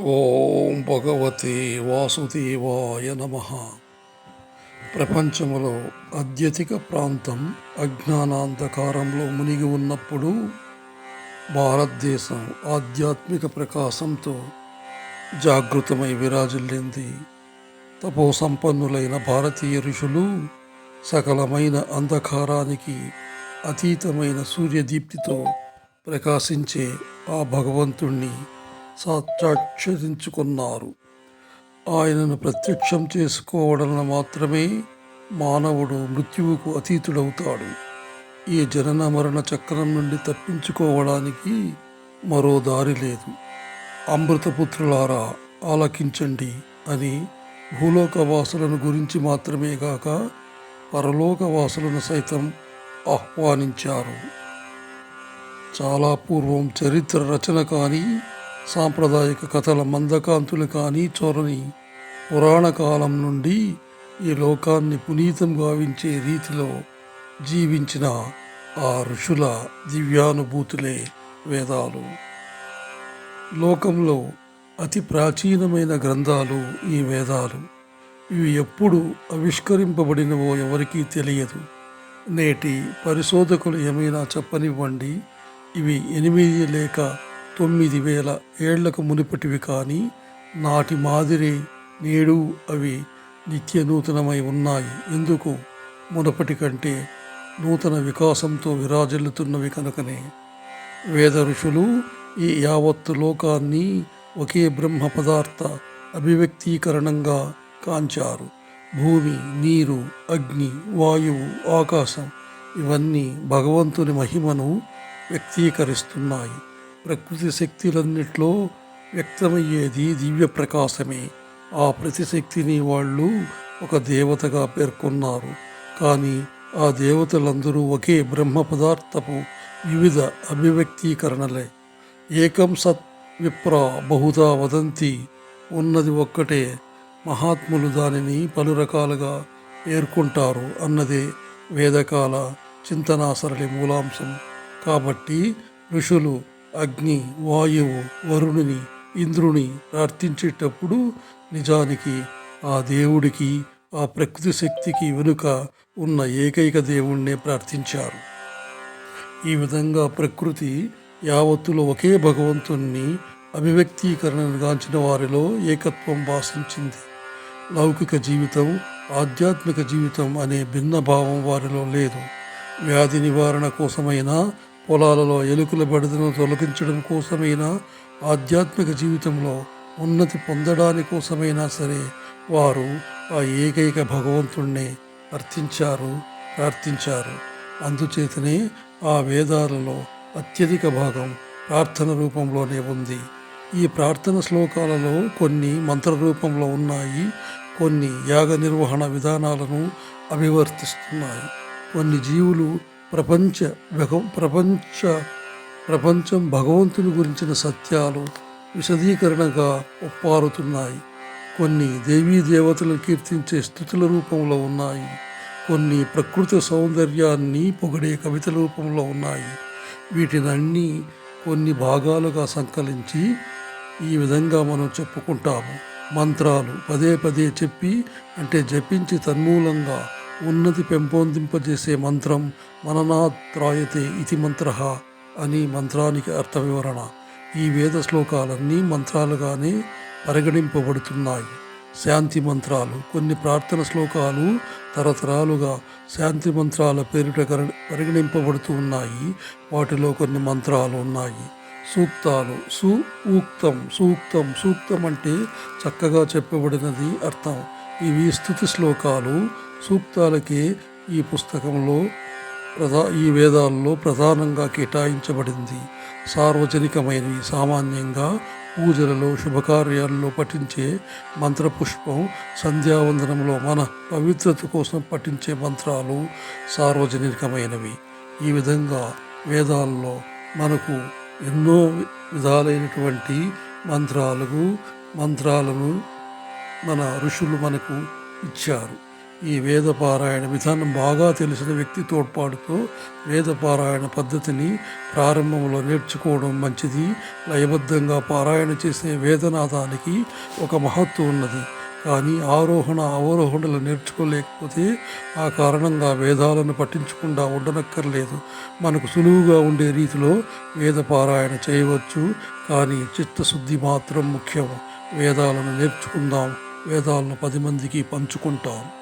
ఓం భగవతే వాసుదేవాయ నమ. ప్రపంచములో అత్యధిక ప్రాంతం అజ్ఞానాంధకారంలో మునిగి ఉన్నప్పుడు భారతదేశం ఆధ్యాత్మిక ప్రకాశంతో జాగృతమై విరాజిల్లింది. తపో సంపన్నులైన భారతీయ ఋషులు సకలమైన అంధకారానికి అతీతమైన సూర్యదీప్తితో ప్రకాశించే ఆ భగవంతుణ్ణి సాక్షాత్కరించుకున్నారు ఆయనను ప్రత్యక్షం చేసుకోవడం మాత్రమే మానవుడు మృత్యువుకు అతీతుడవుతాడు. ఈ జనన మరణ చక్రం నుండి తప్పించుకోవడానికి మరో దారి లేదు. అమృతపుత్రులారా ఆలకించండి అని భూలోకవాసులను గురించి మాత్రమే కాక పరలోకవాసులను సైతం ఆహ్వానించారు. చాలా పూర్వం చరిత్ర రచన కానీ సాంప్రదాయిక కథల మందకాంతులు కానీ చోరని పురాణ కాలం నుండి ఈ లోకాన్ని పునీతం గావించే రీతిలో జీవించిన ఆ ఋషుల దివ్యానుభూతులే వేదాలు. లోకంలో అతి ప్రాచీనమైన గ్రంథాలు ఈ వేదాలు. ఇవి ఎప్పుడు ఆవిష్కరింపబడినవో ఎవరికీ తెలియదు. నేటి పరిశోధకులు ఏమైనా చెప్పనివ్వండి. ఇవి ఎనిమిది లేక తొమ్మిది వేల ఏళ్ళకు మునిపటివి కానీ నాటి మాదిరి నేడు అవి నిత్య నూతనమై ఉన్నాయి. ఎందుకు? మునపటి కంటే నూతన వికాసంతో విరాజిల్లుతున్నవి కనుకనే. వేద ఋషులు ఈ యావత్తు లోకాన్ని ఒకే బ్రహ్మ పదార్థ అభివ్యక్తీకరణంగా కాంచారు. భూమి నీరు అగ్ని వాయువు ఆకాశం ఇవన్నీ భగవంతుని మహిమను వ్యక్తీకరిస్తున్నాయి. ప్రకృతి శక్తులన్నిట్లో వ్యక్తమయ్యేది దివ్య ప్రకాశమే. ఆ ప్రతి శక్తిని వాళ్ళు ఒక దేవతగా పేర్కొన్నారు. కానీ ఆ దేవతలందరూ ఒకే బ్రహ్మ పదార్థపు వివిధ అభివ్యక్తీకరణలే. ఏకం సత్ విప్ర బహుదా వదంతి ఉన్నది ఒక్కటే. మహాత్ములు దానిని పలు రకాలుగా పేర్కొంటారు అన్నదే వేదకాల చింతనాసరళి మూలాంశం. కాబట్టి ఋషులు అగ్ని వాయువు వరుణుని ఇంద్రుని ప్రార్థించేటప్పుడు నిజానికి ఆ దేవుడికి ఆ ప్రకృతి శక్తికి వెనుక ఉన్న ఏకైక దేవుణ్ణే ప్రార్థించారు. ఈ విధంగా ప్రకృతి యావత్తులో ఒకే భగవంతుణ్ణి అభివ్యక్తీకరణను గాంచిన వారిలో ఏకత్వం భాషించింది. లౌకిక జీవితం ఆధ్యాత్మిక జీవితం అనే భిన్న భావం వారిలో లేదు. వ్యాధి నివారణ కోసమైనా పొలాలలో ఎలుకల బడిదను తొలగించడం కోసమైనా ఆధ్యాత్మిక జీవితంలో ఉన్నతి పొందడాని కోసమైనా సరే వారు ఆ ఏకైక భగవంతుణ్ణి అర్థించారు ప్రార్థించారు. అందుచేతనే ఆ వేదాలలో అత్యధిక భాగం ప్రార్థన రూపంలోనే ఉంది. ఈ ప్రార్థన శ్లోకాలలో కొన్ని మంత్ర రూపంలో ఉన్నాయి కొన్ని యాగ నిర్వహణ విధానాలను అభివర్తిస్తున్నాయి. కొన్ని జీవులు ప్రపంచ ప్రపంచ ప్రపంచం భగవంతుని గురించిన సత్యాలు విశదీకరణగా ఒప్పారుతున్నాయి. కొన్ని దేవీ దేవతలను కీర్తించే స్థుతుల రూపంలో ఉన్నాయి. కొన్ని ప్రకృతి సౌందర్యాన్ని పొగిడే కవితల రూపంలో ఉన్నాయి. వీటినన్నీ కొన్ని భాగాలుగా సంకలించి ఈ విధంగా మనం చెప్పుకుంటాము. మంత్రాలు పదే పదే చెప్పి అంటే జపించి తన్మూలంగా ఉన్నతి పెంపొందింపజేసే మంత్రం మననాత్రాయతే ఇతి మంత్ర అని మంత్రానికి అర్థ వివరణ ఈ వేద శ్లోకాలన్నీ మంత్రాలుగానే పరిగణింపబడుతున్నాయి. శాంతి మంత్రాలు కొన్ని ప్రార్థన శ్లోకాలు తరతరాలుగా శాంతి మంత్రాల పేరిట పరిగణింపబడుతూ ఉన్నాయి. వాటిలో కొన్ని మంత్రాలు ఉన్నాయి. సూక్తాలు సు ఊక్తం సూక్తం సూక్తం అంటే చక్కగా చెప్పబడినది అర్థం. ఇవి స్థుతి శ్లోకాలు సూక్తాలకే ఈ పుస్తకంలో ప్రధా ఈ వేదాల్లో ప్రధానంగా కేటాయించబడింది. సార్వజనికమైనవి సామాన్యంగా పూజలలో శుభకార్యాల్లో పఠించే మంత్రపుష్పం సంధ్యావందనంలో మన పవిత్రత కోసం పఠించే మంత్రాలు సార్వజనికమైనవి. ఈ విధంగా వేదాల్లో మనకు ఎన్నో విధాలైనటువంటి మంత్రాలకు మంత్రాలను మన ఋషులు మనకు ఇచ్చారు. ఈ వేద పారాయణ విధానం బాగా తెలిసిన వ్యక్తి తోడ్పాటుతో వేద పారాయణ పద్ధతిని ప్రారంభంలో నేర్చుకోవడం మంచిది. లయబద్ధంగా పారాయణ చేసే వేదనాదానికి ఒక మహత్వం ఉన్నది. కానీ ఆరోహణ అవరోహణలు నేర్చుకోలేకపోతే ఆ కారణంగా వేదాలను పట్టించకుండా ఉండనక్కర్లేదు. మనకు సులువుగా ఉండే రీతిలో వేద పారాయణ చేయవచ్చు. కానీ చిత్తశుద్ధి మాత్రం ముఖ్యం. వేదాలను నేర్చుకుందాం. వేదాలను పది మందికి పంచుకుంటాం.